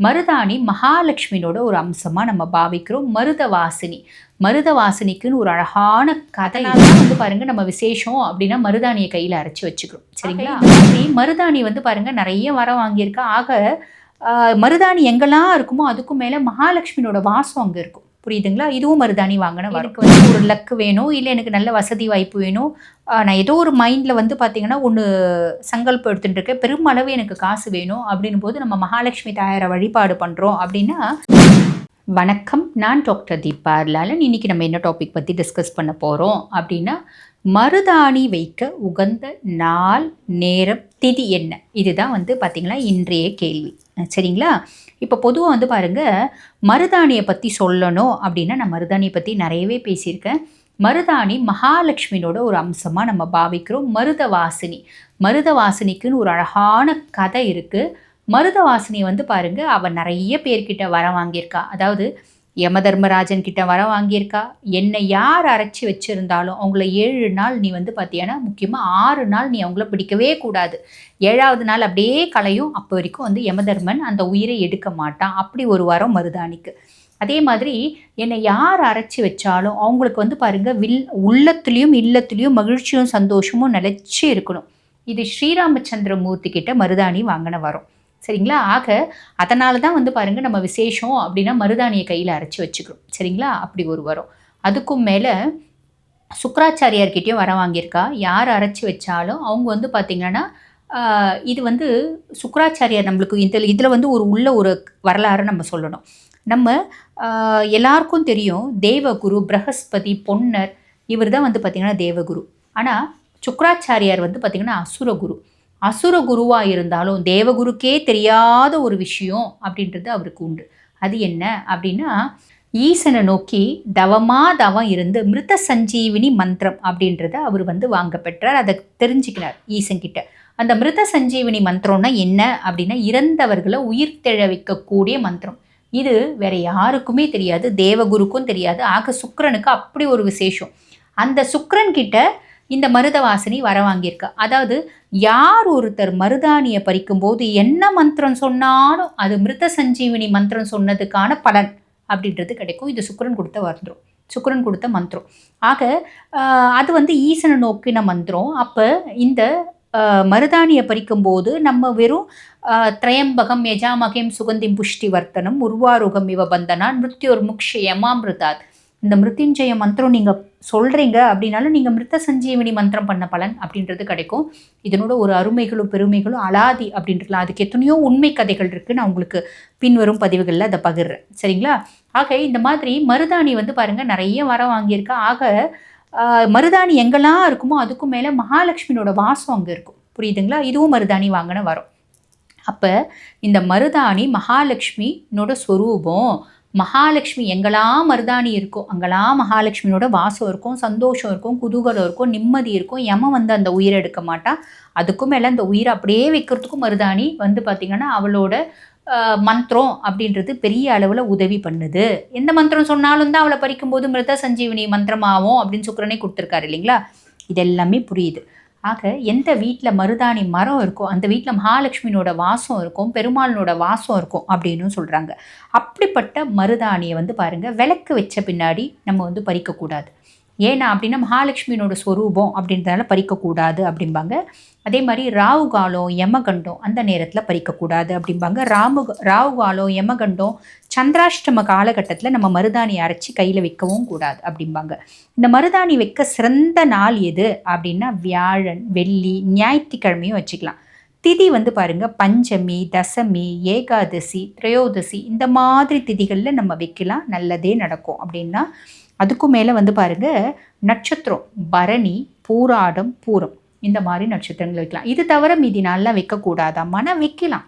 மருதாணி மகாலட்சுமியோட ஒரு அம்சமாக நம்ம பாவிக்கிறோம். மருத வாசினி மருத வாசினிக்குன்னு ஒரு அழகான கதைனால தான் வந்து பாருங்க நம்ம விசேஷம் அப்படின்னா மருதாணியை கையில் அரைச்சி வச்சுக்கிறோம். சரிங்களா? மருதாணி வந்து பாருங்க நிறைய வர வாங்கியிருக்கா. ஆக மருதாணி எங்கெல்லாம் இருக்குமோ அதுக்கும் மேலே மகாலட்சுமியோட வாசம் அங்கே இருக்கும். புரியுதுங்களா? இதுவும் மருதாணி வாங்கின எனக்கு வந்து ஒரு லக்கு வேணும். இல்லை எனக்கு நல்ல வசதி வாய்ப்பு வேணும். நான் ஏதோ ஒரு மைண்டில் வந்து பார்த்தீங்கன்னா ஒன்று சங்கல்பம் எடுத்துட்டு இருக்கேன். பெருமளவு எனக்கு காசு வேணும் அப்படின்னும் போது நம்ம மகாலட்சுமி தாயாரை வழிபாடு பண்ணுறோம் அப்படின்னா வணக்கம். நான் டாக்டர் தீபா லாலன் இன்னைக்கு நம்ம என்ன டாபிக் பற்றி டிஸ்கஸ் பண்ண போகிறோம் அப்படின்னா மருதாணி வைக்க உகந்த நாள் நேரம் திதி என்ன? இதுதான் வந்து பார்த்திங்கன்னா இன்றைய கேள்வி. சரிங்களா? இப்போ பொதுவாக வந்து பாருங்கள் மருதாணியை பற்றி சொல்லணும் அப்படின்னா நான் மருதாணியை பற்றி நிறையவே பேசியிருக்கேன். மருதாணி மகாலட்சுமியோட ஒரு அம்சமாக நம்ம பாவிக்கிறோம். மருத வாசினி மருத வாசினிக்குன்னு ஒரு அழகான கதை இருக்குது மருத வாசினி வந்து பாருங்கள் அவள் நிறைய பேர்கிட்ட வர வாங்கியிருக்கா. அதாவது யமதர்மராஜன் கிட்ட வர வாங்கியிருக்கா? என்னை யார் அரைச்சி வச்சுருந்தாலும் அவங்கள ஏழு நாள் நீ வந்து பார்த்தீங்கன்னா முக்கியமாக ஆறு நாள் நீ அவங்கள பிடிக்கவே கூடாது. ஏழாவது நாள் அப்படியே கலையும் அப்போ வரைக்கும் வந்து யமதர்மன் அந்த உயிரை எடுக்க மாட்டான். அப்படி ஒரு வரம் மருதாணிக்கு அதே மாதிரி என்னை யார் அரைச்சி வச்சாலும் அவங்களுக்கு வந்து பாருங்கள் வில் உள்ளத்துலேயும் இல்லத்துலேயும் மகிழ்ச்சியும் சந்தோஷமும் நிலச்சி இருக்கணும். இது ஸ்ரீராமச்சந்திரமூர்த்தி கிட்ட மருதாணி வாங்கின வரும். சரிங்களா? ஆக அதனால தான் வந்து பாருங்கள் நம்ம விசேஷம் அப்படின்னா மருதாணியை கையில் அரைச்சி வச்சுக்கிறோம். சரிங்களா? அப்படி ஒரு வரும். அதுக்கும் மேலே சுக்கராச்சாரியார்கிட்டையும் வர வாங்கியிருக்கா. யார் அரைச்சி வச்சாலும் அவங்க வந்து பார்த்திங்கன்னா இது வந்து சுக்கராச்சாரியார் நம்மளுக்கு இதில் இதில் வந்து ஒரு உள்ள ஒரு வரலாறு நம்ம சொல்லணும். நம்ம எல்லாருக்கும் தெரியும் தேவகுரு பிரகஸ்பதி பொன்னர் இவர் தான் வந்து பார்த்திங்கன்னா தேவகுரு. ஆனால் சுக்கராச்சாரியார் வந்து பார்த்திங்கன்னா அசுரகுரு. அசுர குருவாக இருந்தாலும் தேவகுருக்கே தெரியாத ஒரு விஷயம் அப்படின்றது அவருக்கு உண்டு. அது என்ன அப்படின்னா ஈசனை நோக்கி தவமாக தவம் இருந்து மிருத சஞ்சீவினி மந்திரம் அப்படின்றத அவர் வந்து வாங்க பெற்றார். அதை தெரிஞ்சுக்கிறார் ஈசன்கிட்ட அந்த மிருத சஞ்சீவினி மந்திரம்னா என்ன அப்படின்னா இறந்தவர்களை உயிர் தெழவிக்கக்கூடிய மந்திரம். இது வேற யாருக்குமே தெரியாது தேவகுருக்கும் தெரியாது ஆக சுக்கரனுக்கு அப்படி ஒரு விசேஷம். அந்த சுக்கரன்கிட்ட இந்த மருத வாசனை வர வாங்கியிருக்கா. அதாவது யார் ஒருத்தர் மருதாணியை பறிக்கும்போது என்ன மந்திரம் சொன்னாலும் அது மிருத சஞ்சீவினி மந்திரம் சொன்னதுக்கான பலன் அப்படின்றது கிடைக்கும். இது சுக்கரன் கொடுத்த வந்துடும் சுக்கரன் கொடுத்த மந்திரம். ஆக அது வந்து ஈசனை நோக்கின மந்திரம். அப்போ இந்த மருதாணியை பறிக்கும்போது நம்ம வெறும் திரையம்பகம் யஜாமகம் சுகந்திம் புஷ்டி வர்த்தனம் உருவாருகம் இவ பந்தனா மிருத்யோர் முக்ஷ யமாமிருதாத். இந்த மிருத்யுஞ்சய மந்திரம் நீங்கள் சொல்கிறீங்க அப்படின்னாலும் நீங்கள் மிருத்த சஞ்சீவினி மந்திரம் பண்ண பலன் அப்படின்றது கிடைக்கும். இதனோட ஒரு அருமைகளும் பெருமைகளும் அலாதி அப்படின்றலாம் அதுக்கு எத்தனையோ உண்மை கதைகள் இருக்குது நான் உங்களுக்கு பின்வரும் பதிவுகளில் அதை பகிர்றேன். சரிங்களா? ஆக இந்த மாதிரி மருதாணி வந்து பாருங்கள் நிறைய வர வாங்கியிருக்கா. ஆக மருதாணி எங்கெல்லாம் இருக்குமோ அதுக்கும் மேலே மகாலட்சுமியோட வாசம் அங்கே இருக்கும். புரியுதுங்களா? இதுவும் மருதாணி வாங்கின வரும். அப்போ இந்த மருதாணி மகாலட்சுமினோட ஸ்வரூபம் மகாலட்சுமி எங்கெல்லாம் மருதாணி இருக்கோ அங்கெல்லாம் மகாலட்சுமியோட வாசம் இருக்கும் சந்தோஷம் இருக்கும் குதூகலம் இருக்கும் நிம்மதி இருக்கும். எம வந்து அந்த உயிரை எடுக்க மாட்டா. அதுக்கும் மேலே அந்த உயிரை அப்படியே வைக்கிறதுக்கும் மருதாணி வந்து பார்த்திங்கன்னா அவளோட மந்திரம் அப்படின்றது பெரிய அளவில் உதவி பண்ணுது. எந்த மந்திரம் சொன்னாலும் தான் அவளை பறிக்கும்போது மிருத சஞ்சீவினி மந்திரமாகும் அப்படின்னு சுக்கரனே கொடுத்துருக்காரு இல்லைங்களா? இதெல்லாமே புரியுது. ஆக எந்த வீட்டில் மருதாணி மரம் இருக்கோ அந்த வீட்டில் மகாலட்சுமியோட வாசம் இருக்கும் பெருமாளனோட வாசம் இருக்கும் அப்படின்னு சொல்கிறாங்க அப்படிப்பட்ட மருதாணியை வந்து பாருங்கள் விளக்கு வச்ச பின்னாடி நம்ம வந்து பறிக்கக்கூடாது. ஏன்னா அப்படின்னா மகாலட்சுமியினோட ஸ்வரூபம் அப்படின்றதால பறிக்கக்கூடாது அப்படிம்பாங்க. அதே மாதிரி ராகு காலம் யமகண்டம் அந்த நேரத்தில் பறிக்கக்கூடாது அப்படிம்பாங்க. ராமு ராகு காலம் யமகண்டம் சந்திராஷ்டம காலகட்டத்தில் நம்ம மருதாணி அரைச்சி கையில் வைக்கவும் கூடாது அப்படிம்பாங்க. இந்த மருதாணி வைக்க சிறந்த நாள் எது அப்படின்னா வியாழன் வெள்ளி ஞாயிற்றுக்கிழமையும் வச்சுக்கலாம். திதி வந்து பாருங்க பஞ்சமி தசமி ஏகாதசி திரையோதசி இந்த மாதிரி திதிகளில் நம்ம வைக்கலாம். நல்லதே நடக்கும் அப்படின்னா அதுக்கும் மேலே வந்து பாருங்க நட்சத்திரம் பரணி பூராடம் பூரம். இந்த மாதிரி நட்சத்திரங்கள் வைக்கலாம். இது தவிர மீதி நாள்லாம் வைக்கக்கூடாதாம்மானா வைக்கலாம்.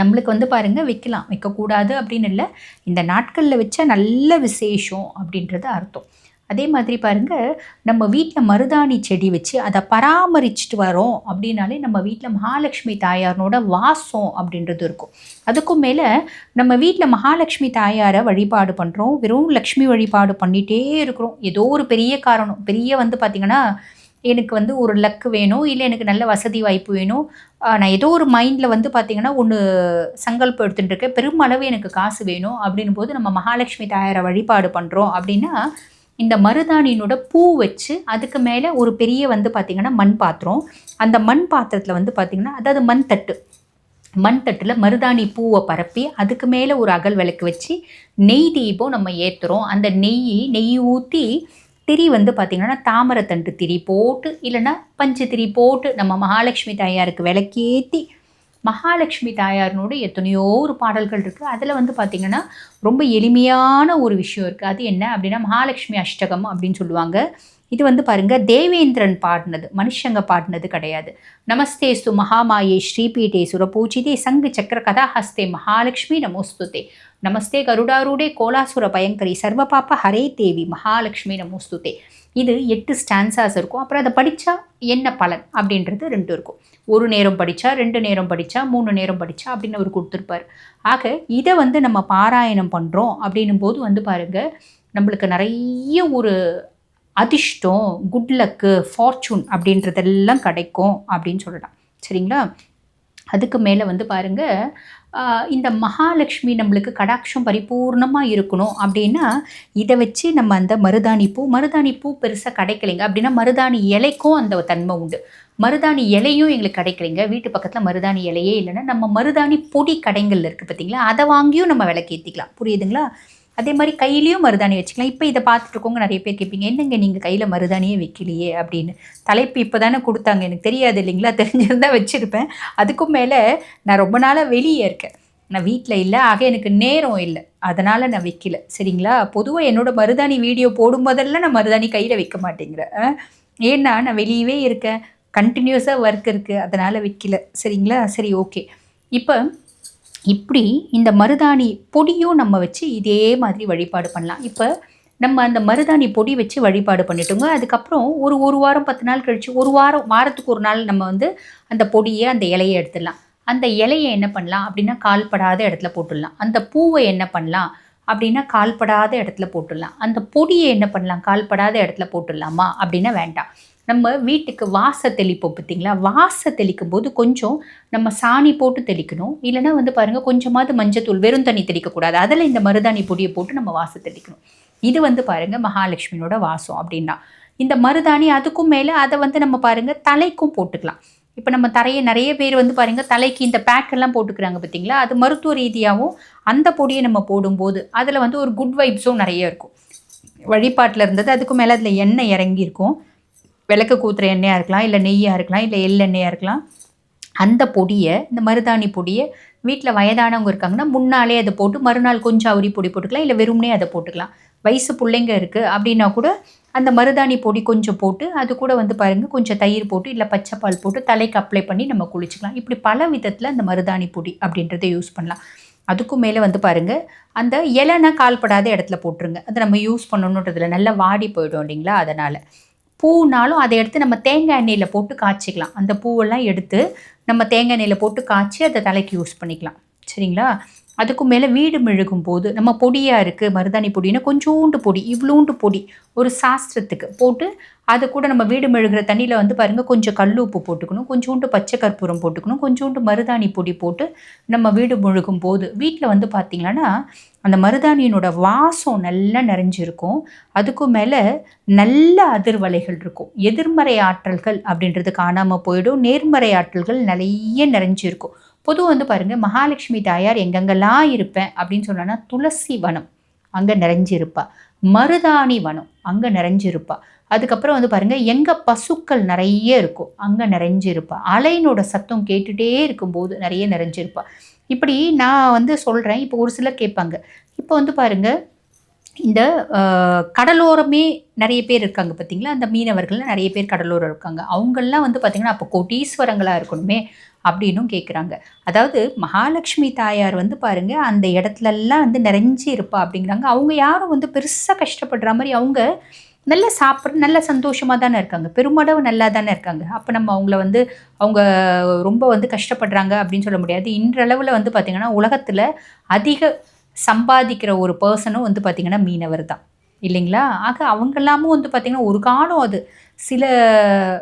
நம்மளுக்கு வந்து பாருங்க வைக்கலாம். வைக்கக்கூடாது அப்படின்னு இல்லை. இந்த நாட்களில் வச்சா நல்ல விசேஷம் அப்படின்றது அர்த்தம். அதே மாதிரி பாருங்க நம்ம வீட்டில் மருதாணி செடி வச்சு அதை பராமரிச்சுட்டு வரோம் அப்படின்னாலே நம்ம வீட்டில் மகாலட்சுமி தாயாரோட வாசம் அப்படின்றது இருக்கும். அதுக்கும் மேலே நம்ம வீட்டில் மகாலட்சுமி தாயாரை வழிபாடு பண்ணுறோம் வெறும் லக்ஷ்மி வழிபாடு பண்ணிகிட்டே இருக்கிறோம். ஏதோ ஒரு பெரிய காரணம். பெரிய வந்து பார்த்திங்கன்னா எனக்கு வந்து ஒரு லக்கு வேணும் இல்லை எனக்கு நல்ல வசதி வாய்ப்பு வேணும். நான் ஏதோ ஒரு மைண்டில் வந்து பார்த்திங்கன்னா ஒன்று சங்கல்பம் எடுத்துட்டு இருக்கேன். பெருமளவு எனக்கு காசு வேணும் அப்படின் போது நம்ம மகாலட்சுமி தாயாரை வழிபாடு பண்ணுறோம் அப்படின்னா இந்த மருதாணியினோட பூ வச்சு அதுக்கு மேலே ஒரு பெரிய வந்து பார்த்திங்கன்னா மண் பாத்திரம். அந்த மண் பாத்திரத்தில் வந்து பார்த்திங்கன்னா அதாவது மண் தட்டு. மண் தட்டில் மருதாணி பூவை பரப்பி அதுக்கு மேலே ஒரு அகல் விளக்கு வச்சு நெய் தீபம் நம்ம ஏற்றுறோம் அந்த நெய் நெய் ஊற்றி திரி வந்து பார்த்திங்கன்னா தாமரத்தண்டு திரி போட்டு இல்லைன்னா பஞ்சு திரி போட்டு நம்ம மகாலட்சுமி தாயாருக்கு விளக்கேற்றி மகாலட்சுமி தாயாரினோட எத்தனையோ ஒரு பாடல்கள் இருக்குது அதில் வந்து பார்த்திங்கன்னா ரொம்ப எளிமையான ஒரு விஷயம் இருக்குது அது என்ன அப்படின்னா மகாலட்சுமி அஷ்டகம் அப்படின்னு சொல்லுவாங்க. இது வந்து பாருங்க தேவேந்திரன் பாடினது. மனுஷங்க பாடினது கிடையாது. நமஸ்தேஸ்து மகாமாயே ஸ்ரீபீட்டே சுரபூஜிதே சங்கு சக்கர கதாஹஸ்தே மகாலட்சுமி நமோஸ்துதே. நமஸ்தே கருடாரூடே கோலாசுர பயங்கரி சர்வபாப்ப ஹரே தேவி மகாலட்சுமி நமோஸ்துதே. இது எட்டு ஸ்டான்சாஸ் இருக்கும். அப்புறம் அதை படித்தா என்ன பலன்? அப்படின்றது ரெண்டு இருக்கும். ஒரு நேரம் படித்தா ரெண்டு நேரம் படித்தா மூணு நேரம் படித்தா அப்படின்னு அவர் கொடுத்துருப்பார். ஆக இதை வந்து நம்ம பாராயணம் பண்ணுறோம் அப்படின்னும் போது வந்து பாருங்க நம்மளுக்கு நிறைய ஒரு அதிர்ஷ்டம் குட் லக்கு ஃபார்ச்சூன் அப்படின்றதெல்லாம் கிடைக்கும் அப்படின்னு சொல்லலாம். சரிங்களா? அதுக்கு மேலே வந்து பாருங்கள் இந்த மகாலட்சுமி நம்மளுக்கு கடாட்சம் பரிபூர்ணமாக இருக்கணும் அப்படின்னா இதை வச்சு நம்ம அந்த மருதாணி பூ மருதாணி பூ பெருசாக கிடைக்கலைங்க. அப்படின்னா மருதாணி இலைக்கும் அந்த தன்மை உண்டு. மருதாணி இலையும் எங்களுக்கு கிடைக்கலைங்க. வீட்டு பக்கத்தில் மருதாணி இலையே இல்லைன்னா நம்ம மருதாணி பொடி கடைகளில் இருக்குது பார்த்தீங்களா அதை வாங்கியும் நம்ம விளக்கேற்றிக்கலாம் புரியுதுங்களா? அதே மாதிரி கையிலையும் மருதாணி வச்சுக்கலாம். இப்போ இதை பார்த்துட்ருக்கோங்க நிறைய பேர் கேட்பீங்க என்னங்க நீங்கள் கையில் மருதாணியே வைக்கலையே? அப்படின்னு. தலைப்பு இப்போ தானே கொடுத்தாங்க. எனக்கு தெரியாது இல்லைங்களா? தெரிஞ்சிருந்தால் வச்சுருப்பேன். அதுக்கும் மேலே நான் ரொம்ப நாளாக வெளியே இருக்கேன். நான் வீட்டில் இல்லை ஆக எனக்கு நேரம் இல்லை. அதனால் நான் வைக்கல. சரிங்களா? பொதுவாக என்னோடய மருதாணி வீடியோ போடும்போதெல்லாம் நான் மருதாணி கையில் வைக்க மாட்டேங்கிறேன் ஏன்னா நான் வெளியவே இருக்கேன். கண்டினியூஸாக ஒர்க் இருக்குது அதனால் வைக்கல. சரிங்களா? சரி ஓகே. இப்போ இப்படி இந்த மருதாணி பொடியும் நம்ம வச்சு இதே மாதிரி வழிபாடு பண்ணலாம். இப்போ நம்ம அந்த மருதாணி பொடி வச்சு வழிபாடு பண்ணிட்டோங்க. அதுக்கப்புறம் ஒரு ஒரு வாரம் பத்து நாள் கழித்து ஒரு வாரம் வாரத்துக்கு ஒரு நாள் நம்ம வந்து அந்த பொடியை அந்த இலையை எடுத்துடலாம். அந்த இலையை என்ன பண்ணலாம் அப்படின்னா கால்படாத இடத்துல போட்டுடலாம். அந்த பூவை என்ன பண்ணலாம் அப்படின்னா கால்படாத இடத்துல போட்டுடலாம். அந்த பொடியை என்ன பண்ணலாம்? கால்படாத இடத்துல போட்டுடலாமா அப்படின்னா வேண்டாம். நம்ம வீட்டுக்கு வாச தெளிப்போம் பார்த்தீங்களா வாச தெளிக்கும் போது கொஞ்சம் நம்ம சாணி போட்டு தெளிக்கணும். இல்லைன்னா வந்து பாருங்கள் கொஞ்சமாவது மஞ்சத்தூள் வெறும் தண்ணி தெளிக்கக்கூடாது. அதில் இந்த மருதாணி பொடியை போட்டு நம்ம வாச தெளிக்கணும். இது வந்து பாருங்கள் மகாலட்சுமியோட வாசம் அப்படின்னா. இந்த மருதாணி அதுக்கும் மேலே அதை வந்து நம்ம பாருங்கள் தலைக்கும் போட்டுக்கலாம். இப்போ நம்ம தரையை நிறைய பேர் வந்து பாருங்கள் தலைக்கு இந்த பேக்கெல்லாம் போட்டுக்கிறாங்க பார்த்தீங்களா அது மருத்துவ ரீதியாகவும் அந்த பொடியை நம்ம போடும்போது அதில் வந்து ஒரு குட் வைப்ஸும் நிறைய இருக்கும். வழிபாட்டில் இருந்தது அதுக்கு மேலே அதில் எண்ணெய் இறங்கியிருக்கும். விளக்கு கூத்துற எண்ணெயாக இருக்கலாம் இல்லை நெய்யாக இருக்கலாம் இல்லை எள்ளெண்ணெயாக இருக்கலாம். அந்த பொடியை இந்த மருதாணி பொடியை வீட்டில் வயதானவங்க இருக்காங்கன்னா முன்னாலே அதை போட்டு மறுநாள் கொஞ்சம் அவுரி பொடி போட்டுக்கலாம் இல்லை வெறும்னே அதை போட்டுக்கலாம். வயசு பிள்ளைங்க இருக்குது அப்படின்னா கூட அந்த மருதாணி பொடி கொஞ்சம் போட்டு அது கூட வந்து பாருங்கள் கொஞ்சம் தயிர் போட்டு இல்லை பச்சை பால் போட்டு தலைக்கு அப்ளை பண்ணி நம்ம குளிச்சுக்கலாம். இப்படி பல விதத்தில் அந்த மருதாணி பொடி அப்படின்றத யூஸ் பண்ணலாம். அதுக்கும் மேலே வந்து பாருங்கள் அந்த இலைனா கால்படாத இடத்துல போட்டுருங்க. அதை நம்ம யூஸ் பண்ணணுன்றதுல நல்லா வாடி போயிடும் இல்லைங்களா அதனால். பூனாலும் அதை எடுத்து நம்ம தேங்காய் எண்ணெயில் போட்டு காய்ச்சிக்கலாம். அந்த பூவெல்லாம் எடுத்து நம்ம தேங்காய் எண்ணெயில் போட்டு காய்ச்சி அதை தலைக்கு யூஸ் பண்ணிக்கலாம். சரிங்களா? அதுக்கும் மேலே வீடு மெழுகும் போது நம்ம பொடியாக இருக்குது மருதாணி பொடின்னா கொஞ்சோண்டு பொடி இவ்வளோண்டு பொடி ஒரு சாஸ்திரத்துக்கு போட்டு அது கூட நம்ம வீடு மெழுகிற தண்ணியில் வந்து பாருங்கள் கொஞ்சம் கல் உப்பு போட்டுக்கணும் கொஞ்சோண்டு பச்சை கற்பூரம் போட்டுக்கணும் கொஞ்சோண்டு மருதாணி பொடி போட்டு நம்ம வீடு முழுகும் போது வீட்டில் வந்து பார்த்திங்கன்னா அந்த மருதாணியினோட வாசம் நல்லா நிறைஞ்சிருக்கும். அதுக்கும் மேலே நல்ல அதிர்வலைகள் இருக்கும். எதிர்மறை ஆற்றல்கள் அப்படின்றது காணாமல் போயிடும். நேர்மறை ஆற்றல்கள் நிறைய நிறைஞ்சிருக்கும். பொதுவாக வந்து பாருங்கள் மகாலட்சுமி தாயார் எங்கெங்கெல்லாம் இருப்பேன்? அப்படின்னு சொன்னோன்னா துளசி வனம் அங்கே நிறைஞ்சிருப்பா. மருதாணி வனம் அங்கே நிறைஞ்சிருப்பா. அதுக்கப்புறம் வந்து பாருங்கள் எங்கே பசுக்கள் நிறைய இருக்கும் அங்கே நிறைஞ்சிருப்பா. அலையினோட சத்தம் கேட்டுகிட்டே இருக்கும்போது நிறைய நிறைஞ்சிருப்பா. இப்படி நான் வந்து சொல்கிறேன் இப்போ ஒரு சிலர் கேட்பாங்க. இப்போ வந்து பாருங்கள் இந்த கடலோரமே நிறைய பேர் இருக்காங்க பார்த்தீங்களா அந்த மீனவர்கள் நிறைய பேர் கடலோரம் இருக்காங்க. அவங்கெல்லாம் வந்து பார்த்திங்கன்னா அப்போ கோட்டீஸ்வரங்களாக இருக்கணுமே அப்படின்னும் கேட்குறாங்க அதாவது மகாலட்சுமி தாயார் வந்து பாருங்கள் அந்த இடத்துலலாம் வந்து நிறைஞ்சி இருப்பா அப்படிங்கிறாங்க. அவங்க யாரும் வந்து பெருசாக கஷ்டப்படுற மாதிரி அவங்க நல்ல சாப்பிட்ற நல்ல சந்தோஷமாக தானே இருக்காங்க. பெருமளவு நல்லா தானே இருக்காங்க. அப்போ நம்ம அவங்கள வந்து அவங்க ரொம்ப வந்து கஷ்டப்படுறாங்க அப்படின்னு சொல்ல முடியாது. இன்றளவில் வந்து பார்த்திங்கன்னா உலகத்தில் அதிக சம்பாதிக்கிற ஒரு பர்சனும் வந்து பார்த்திங்கன்னா மீனவர் தான். இல்லைங்களா? ஆக அவங்கெல்லாமும் வந்து பார்த்திங்கன்னா ஒரு காலம் அது. சில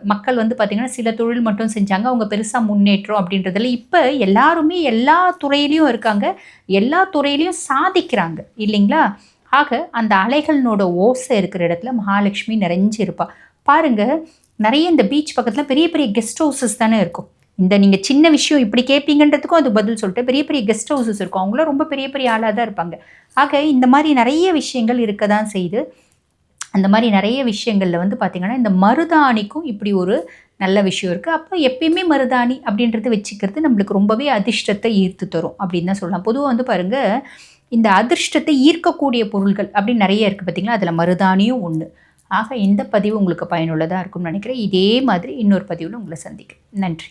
மக்கள் வந்து பார்த்திங்கன்னா சில தொழில் மட்டும் செஞ்சாங்க. அவங்க பெருசாக முன்னேற்றம் அப்படின்றதில் இப்போ எல்லாருமே எல்லா துறையிலையும் இருக்காங்க. எல்லா துறையிலையும் சாதிக்கிறாங்க. இல்லைங்களா? ஆக அந்த அலைகளினோட ஓசை இருக்கிற இடத்துல மகாலட்சுமி நிறைஞ்சு இருப்பாள் பாருங்கள் நிறைய இந்த பீச் பக்கத்தில் பெரிய பெரிய கெஸ்ட் ஹவுசஸ் தானே இருக்கும். இந்த நீங்கள் சின்ன விஷயம் இப்படி கேட்பீங்கன்றதுக்கும் அது பதில் சொல்லிட்டு பெரிய பெரிய கெஸ்ட் ஹவுசஸ் இருக்கும். அவங்கள ரொம்ப பெரிய பெரிய ஆளாக தான் இருப்பாங்க. ஆக இந்த மாதிரி நிறைய விஷயங்கள் இருக்க தான் செய்யுது. அந்த மாதிரி நிறைய விஷயங்களில் வந்து பார்த்திங்கன்னா இந்த மருதாணிக்கும் இப்படி ஒரு நல்ல விஷயம் இருக்குது அப்போ எப்பயுமே மருதாணி அப்படின்றத வச்சுக்கிறது நம்மளுக்கு ரொம்பவே அதிர்ஷ்டத்தை ஈர்த்து தரும் அப்படின்னு தான் சொல்லலாம். பொதுவாக வந்து பாருங்கள் இந்த அதிர்ஷ்டத்தை ஈர்க்கக்கூடிய பொருள்கள் அப்படின்னு நிறைய இருக்குது பார்த்திங்களா அதில் மருதாணியும் ஒன்று ஆக இந்த பதிவு உங்களுக்கு பயனுள்ளதாக இருக்கும்னு நினைக்கிறேன். இதே மாதிரி இன்னொரு பதிவில் உங்களை சந்திக்கிறேன். நன்றி.